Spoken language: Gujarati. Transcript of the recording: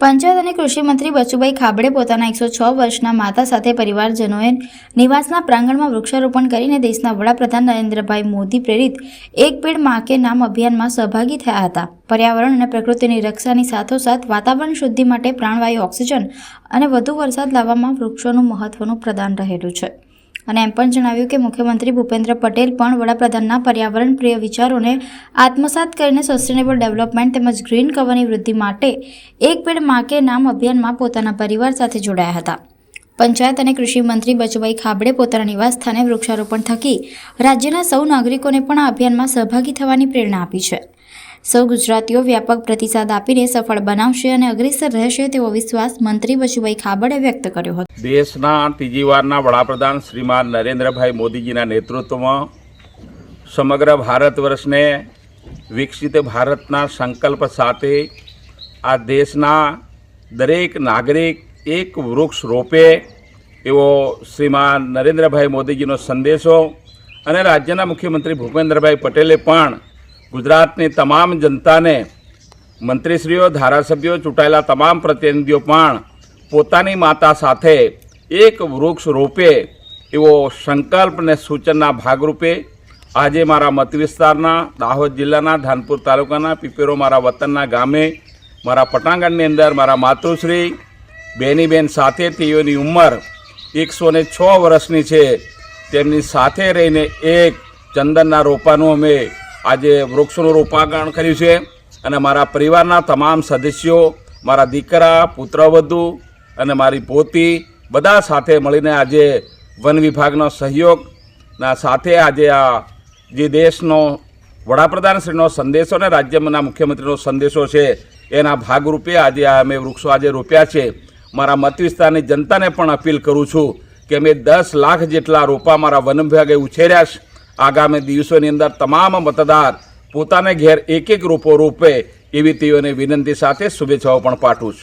પંચાયત અને કૃષિ મંત્રી બચુભાઈ ખાબડે પોતાના એકસો છ વર્ષના માતા સાથે પરિવારજનોએ નિવાસના પ્રાંગણમાં વૃક્ષારોપણ કરીને દેશના વડાપ્રધાન નરેન્દ્રભાઈ મોદી પ્રેરિત એક પેડમાં કે નામ અભિયાનમાં સહભાગી થયા હતા. પર્યાવરણ અને પ્રકૃતિની રક્ષાની સાથોસાથ વાતાવરણ શુદ્ધિ માટે પ્રાણવાયુ, ઓક્સિજન અને વધુ વરસાદ લાવવામાં વૃક્ષોનું મહત્વનું પ્રદાન રહેલું છે. અને એમ પણ જણાવ્યું કે મુખ્યમંત્રી ભૂપેન્દ્ર પટેલ પણ વડાપ્રધાનના પર્યાવરણ પ્રિય વિચારોને આત્મસાત કરીને સસ્ટેનેબલ ડેવલપમેન્ટ તેમજ ગ્રીન કવરની વૃદ્ધિ માટે એક પેડમાં કે નામ અભિયાનમાં પોતાના પરિવાર સાથે જોડાયા હતા. પંચાયત અને કૃષિ મંત્રી બચુભાઈ ખાબડે પોતાના નિવાસ સ્થાને વૃક્ષારોપણ થકી રાજ્યના સૌ નાગરિકોને પણ આ અભિયાનમાં સહભાગી થવાની પ્રેરણા આપી છે. સૌ ગુજરાતીઓ વ્યાપક પ્રતિસાદ આપીને સફળ બનાવશે અને અગ્રેસર રહેશે તેવો વિશ્વાસ મંત્રી બચુભાઈ ખાબડે વ્યક્ત કર્યો હતો. દેશના ત્રીજી વારના વડાપ્રધાન શ્રીમાન નરેન્દ્રભાઈ મોદીજીના નેતૃત્વમાં સમગ્ર ભારત વર્ષને વિકસિત ભારતના સંકલ્પ સાથે આ દેશના દરેક નાગરિક એક વૃક્ષ રોપે એવો શ્રીમાન નરેન્દ્રભાઈ મોદીજીનો સંદેશો અને રાજ્યના મુખ્યમંત્રી ભૂપેન્દ્રભાઈ પટેલે પણ ગુજરાતની તમામ જનતાને મંત્રીશ્રીઓ, ધારાસભ્યો, ચૂંટાયેલા તમામ પ્રતિનિધિઓ પણ પોતાની માતા સાથે એક વૃક્ષ રોપે એવો સંકલ્પ અને સૂચનના ભાગરૂપે આજે મારા મત વિસ્તારના દાહોદ જિલ્લાના, ધાનપુર તાલુકાના, પીપેરો મારા વતનના ગામે મારા પટાંગણની અંદર મારા માતૃશ્રી બેનીબેન સાથે તેઓની ઉંમર એકસો ને છ વર્ષની છે. તેમની સાથે રહીને એક ચંદનના રોપાનું અમે આજે વૃક્ષોનું રોપાગણ કર્યું છે અને મારા પરિવારના તમામ સદસ્યો, મારા દીકરા, પુત્રવધુ અને મારી પોતી બધા સાથે મળીને આજે વન વિભાગનો સહયોગના સાથે આજે આ જે દેશનો વડાપ્રધાનશ્રીનો સંદેશો અને રાજ્યના મુખ્યમંત્રીનો સંદેશો છે, એના ભાગરૂપે આજે અમે વૃક્ષો આજે રોપ્યા છે. મારા મત વિસ્તારની જનતાને પણ અપીલ કરું છું કે અમે દસ લાખ જેટલા રોપા મારા વન વિભાગે ઉછેર્યા છે. આગામી દિવસોની અંદર તમામ મતદાર પોતાને ઘેર એક એક રૂપો રોપે એવી તેઓને વિનંતી સાથે શુભેચ્છાઓ પણ પાઠવું છું.